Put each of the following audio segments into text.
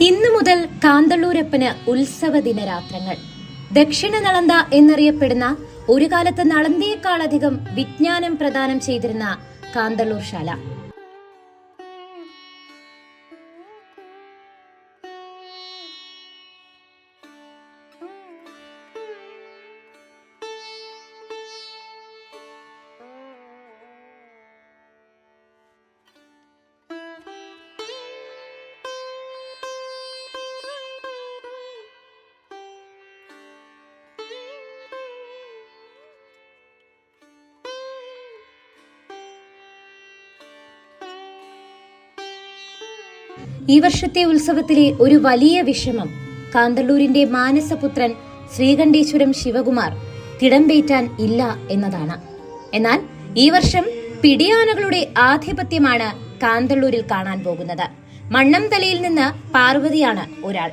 ഇന്നു മുതൽ കാന്തള്ളൂരപ്പന് ഉത്സവ ദിനരാത്രങ്ങൾ ദക്ഷിണ നളന്ത എന്നറിയപ്പെടുന്ന ഒരു കാലത്ത് നളന്തയേക്കാളധികം വിജ്ഞാനം പ്രദാനം ചെയ്തിരുന്ന കാന്തള്ളൂർ ശാല. ഈ വർഷത്തെ ഉത്സവത്തിലെ ഒരു വലിയ വിഷമം കാന്തല്ലൂരിന്റെ മാനസപുത്രൻ ശ്രീകണ്ഠേശ്വരം ശിവകുമാർ തിടമ്പേറ്റാൻ ഇല്ല എന്നതാണ്. എന്നാൽ ഈ വർഷം പിടിയാനകളുടെ ആധിപത്യമാണ് കാന്തല്ലൂരിൽ കാണാൻ പോകുന്നത്. മണ്ണം തലയിൽ നിന്ന് പാർവതിയാണ് ഒരാൾ.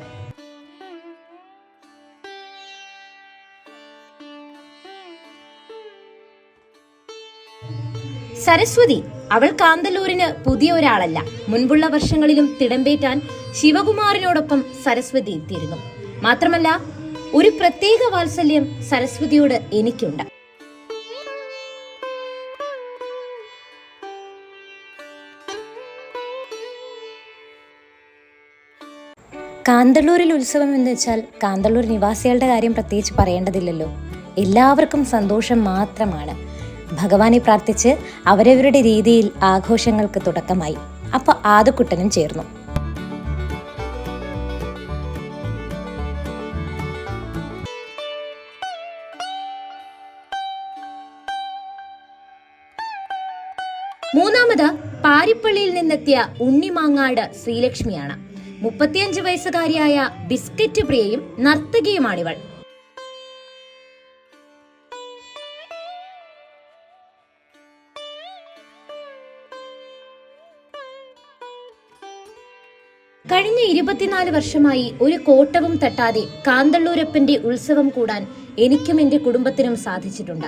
സരസ്വതി അവൾ കാന്തല്ലൂരിന് പുതിയ ഒരാളല്ല. മുൻപുള്ള വർഷങ്ങളിലും തിടമ്പേറ്റാൻ ശിവകുമാറിനോടൊപ്പം സരസ്വതി എത്തിയിരുന്നു. മാത്രമല്ല ഒരു പ്രത്യേക വാത്സല്യം സരസ്വതിയോട് എനിക്കുണ്ട്. കാന്തള്ളൂരിൽ ഉത്സവം എന്ന് വെച്ചാൽ കാന്തള്ളൂർ നിവാസികളുടെ കാര്യം പ്രത്യേകിച്ച് പറയേണ്ടതില്ലല്ലോ. എല്ലാവർക്കും സന്തോഷം മാത്രമാണ്. ഭഗവാനെ പ്രാർത്ഥിച്ച് അവരവരുടെ രീതിയിൽ ആഘോഷങ്ങൾക്ക് തുടക്കമായി. അപ്പൊ ആദക്കുട്ടനും ചേർന്നു. മൂന്നാമത് പാരിപ്പള്ളിയിൽ നിന്നെത്തിയ ഉണ്ണിമാങ്ങാട് ശ്രീലക്ഷ്മിയാണ്. മുപ്പത്തിയഞ്ച് വയസ്സുകാരിയായ ബിസ്ക്കറ്റ് പ്രിയയും നർത്തകിയുമാണിവൾ. കഴിഞ്ഞ ഇരുപത്തിനാല് വർഷമായി ഒരു കോട്ടവും തട്ടാതെ കാന്തള്ളൂരപ്പന്റെ ഉത്സവം കൂടാൻ എനിക്കും എന്റെ കുടുംബത്തിനും സാധിച്ചിട്ടുണ്ട്.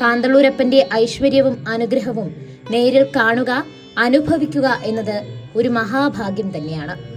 കാന്തള്ളൂരപ്പന്റെ ഐശ്വര്യവും അനുഗ്രഹവും നേരിൽ കാണുക അനുഭവിക്കുക എന്നത് ഒരു മഹാഭാഗ്യം തന്നെയാണ്.